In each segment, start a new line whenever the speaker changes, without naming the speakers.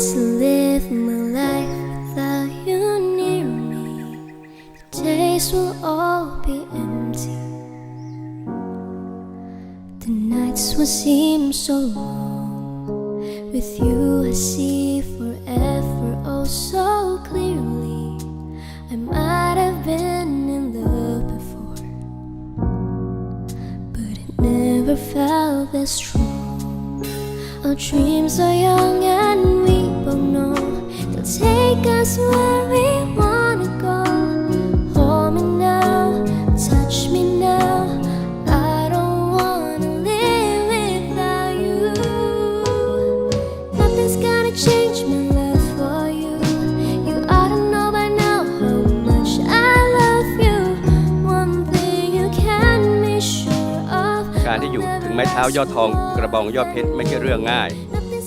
to live my life without you near me. The days will all be empty. The nights will seem so long. With you, I see forever oh so clearly. I might have been in love before, but it never felt this true. Our dreams are young.
การที่อยู่ถึงไม้เท้ายอดทองกระบองยอดเพชรไม่ใช่เรื่องง่าย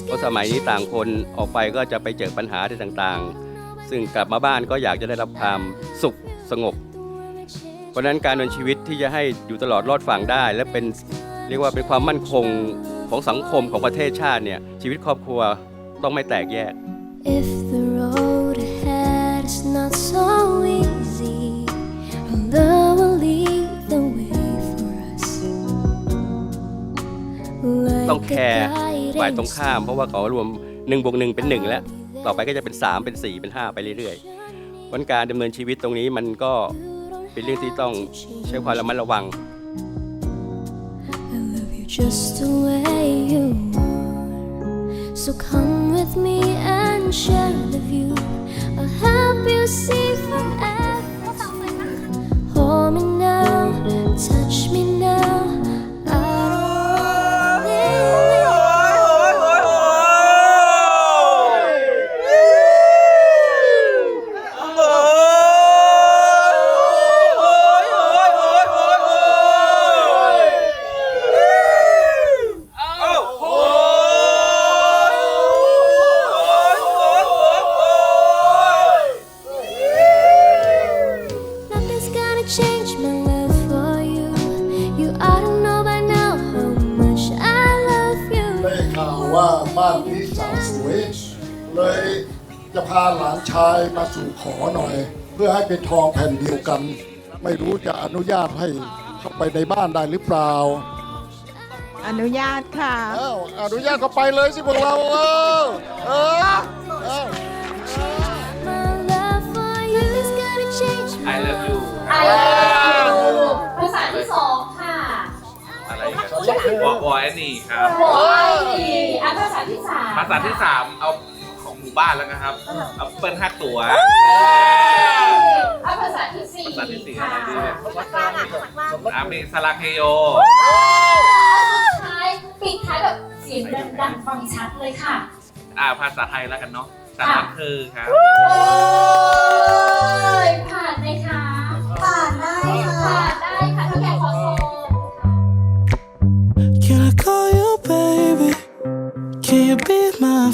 เพราะสมัยนี้ต่างคนออกไปก็จะไปเจอปัญหาที่ต่างๆ ซึ่งกลับมาบ้านก็อยากจะได้รับความสุขสงบ เพราะนั้นการดำเนินชีวิตที่จะให้อยู่ตลอดรอดฝั่งได้ และเป็นเรียกว่าเป็นความมั่นคงของสังคมของประเทศชาติเนี่ยชีวิตครอบครัวต้องไม่แตกแยก
If the road ahead is not so easy, our love will lead the way for us.
ต้องแคร์ฝ่ายตรงข้าม เพราะว่าเขารวม1บวก1เป็น 1 แล้ว ต่อไปก็จะเป็น 3 เป็น 4 เป็น 5 ไปเรื่อยๆวันการดำเนินชีวิตตรงนี้มันก็เป็นเรื่องที่ต้องใช้ความระมัดระวัง
just the way you are. So come with me and share the view. I'll help you see forever.
วว่าบ้านนี้สาวสวย เลยจะพาหลานชายมาสู่ขอหน่อย เพื่อให้เป็นทองแผ่นเดียวกัน ไม่รู้จะอนุญาตให้เข้าไปในบ้านได้หรือเปล่า
อนุญาตค่ะ
เอ้าอนุญาตก็ไปเลยสิพวกเราเออเออเออ
My love for you is gonna change my
I love you
อะ
ไรกันวอวอยนี่ครับ
โอ้ยอะภาษาที่สาม
ภาษาที่สามเอาของหมู่บ้านแล้วนะครับเอาเปิ้ลห้าตัว
อะภาษาที่สี่
ภาษาที่สี่
ค่ะ
อะไรดีเนี่ยอามีสลาเคโย
สุดท้ายปิดท้ายแบบเสียงดังๆฟังชัดเลยค่ะ
อ่าภาษาไทยแล้วกันเนาะสารักคือครับ
โอ้ยผ่านไหมคะ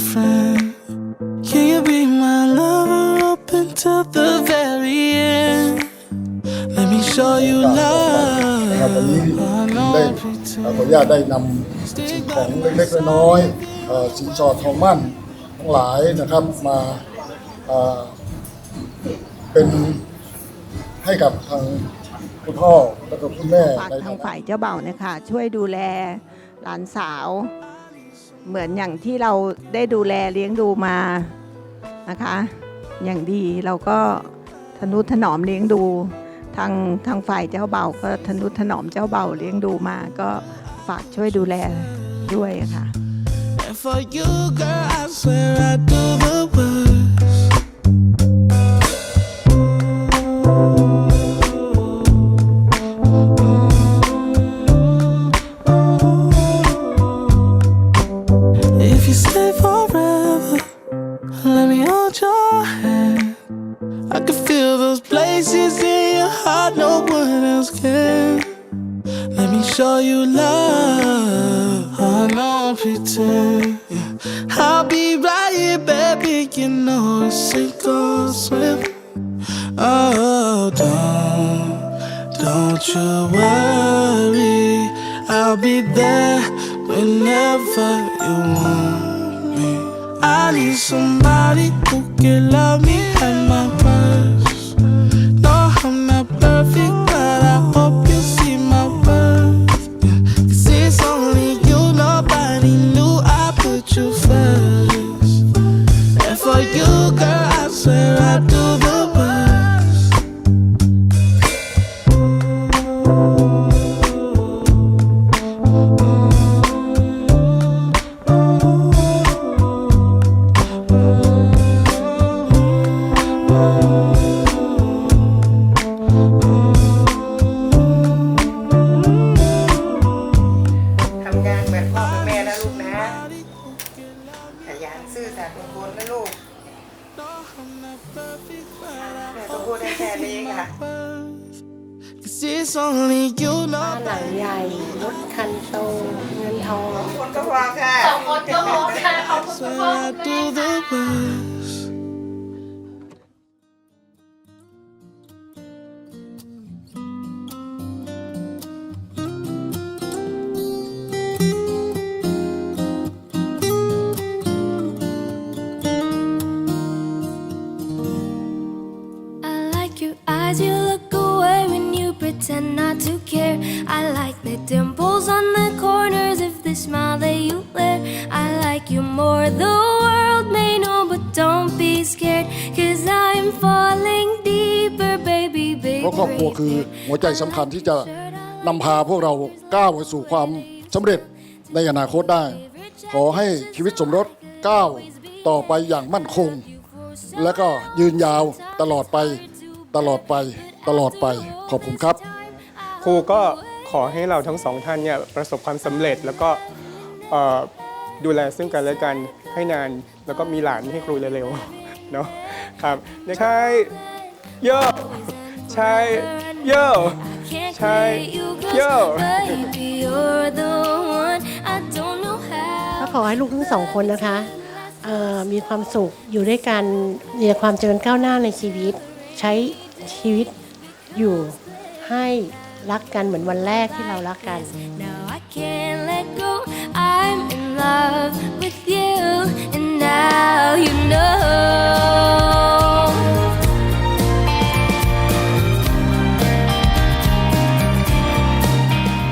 friend? Can you be my lover up until the very end? Let me show you
นะครับวันนี้
love. I
ได้
know
ขออนุญาตได้นำสิ่งของเล็กๆน้อยๆเอ่อสินสอดทองมั่นทั้งหลายนะครับมาเอ่อเป็นให้กับทางคุณพ่อและก็คุณแม่
ฝาก
ใน
ทาง
ฐานะ
ฝ่ายเจ้าเบ่าวนะคะ ช่วยดูแลหลานสาว เหมือนอย่างที่เราได้ดูแลเลี้ยงดูมานะคะ อย่างดีเราก็ทนุถนอมเลี้ยงดู ทางทางฝ่ายเจ้าเบ่าก็ทนุถนอมเจ้าเบ่าเลี้ยงดูมาก็ฝากช่วยดูแลด้วยค่ะ
And for you, girl, I swear I do the work. You stay forever, let me hold your hand. I can feel those places in your heart no one else can. Let me show you love. I don't pretend. I'll be right here, baby. You know it's sink or swim. Oh, don't, don't you worry. I'll be there whenever you want. I need somebody who can love me at my
pretend not to care. I like the dimples on the corners of the smile that you wear. Like you more, the world may know, but don't be scared. Cause I'm falling deeper, baby, baby.
เพราะครอบครัวคือหัวใจสำคัญที่จะนำพาพวกเราก้าวไปสู่ความสำเร็จในอนาคตได้ ขอให้ชีวิตสมรสก้าวต่อไปอย่างมั่นคง และก็ยืนยาวตลอดไปตลอดไปตลอดไปขอบคุณครับ
ครูก็ขอให้เราทั้งสองท่านเนี่ยประสบความสำเร็จแล้วก็เอ่อ ดูแลซึ่งกันและกันให้นาน แล้วก็มีหลานให้ครูเร็วๆเนาะครับใช่โยใช่โย
Can't
Chai.
quit you 'cause
Yo.
baby, you're the one. I don't know
ก็ขอให้ลูกทั้งสองคนนะคะมีความสุขอยู่ด้วยกันมีความเจริญก้าวหน้าในชีวิต ใช้ชีวิตอยู่ให้รักกันเหมือนวันแรกที่เรารักกัน
love with you, and now you know.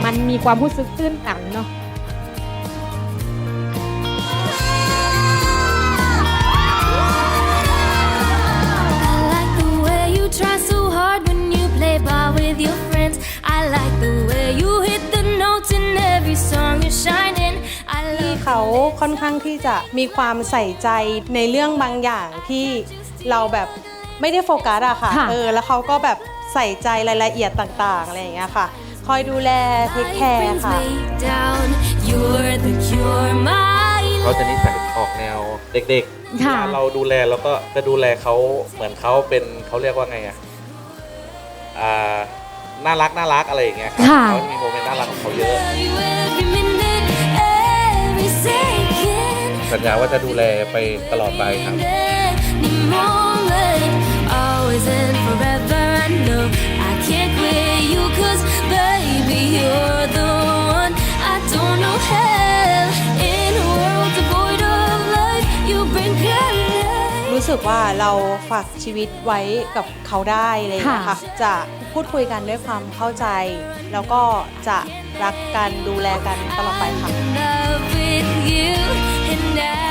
มันมีความรู้สึกตื้นตันเนาะ
ค่อนข้างที่จะมีความใส่ใจในเรื่องบางอย่างที่เราแบบไม่ได้โฟกัสอะค่ะ
ค่ะ
เออแล้วเขาก็แบบใส่ใจรายละเอียดต่างๆอะไรอย่างเงี้ยค่ะ คอยดูแลเทคแคร์
brings
ค่ะ
me down. You're the cure, my
เขาจะนิสัยออกแนวเด็กๆ
ค่ะ
เวลาเราดูแลเราก็จะดูแลเขาเหมือนเขาเป็นเขาเรียกว่าไงอะอ่าน่ารักน่ารักอะไรอย่างเงี้ยครับ
ค่ะ
เขาจะมีโมเมนต์น่ารักของเขาเยอะ
love you every minute,
สัญญาว่าจะดูแลไปตลอดไปครับ
Any moment, always and forever. I know I can't quit you, cause baby, you're the one. I don't know hell in a world devoid of life. You bring color.
รู้สึกว่าเราฝากชีวิตไว้กับเขาได้อะไรอย่างเลย
ค่ะ
ค่ะ จะพูดคุยกันด้วยความเข้าใจ แล้วก็จะรักกันดูแลกันตลอดไปค่ะ
Love with you, and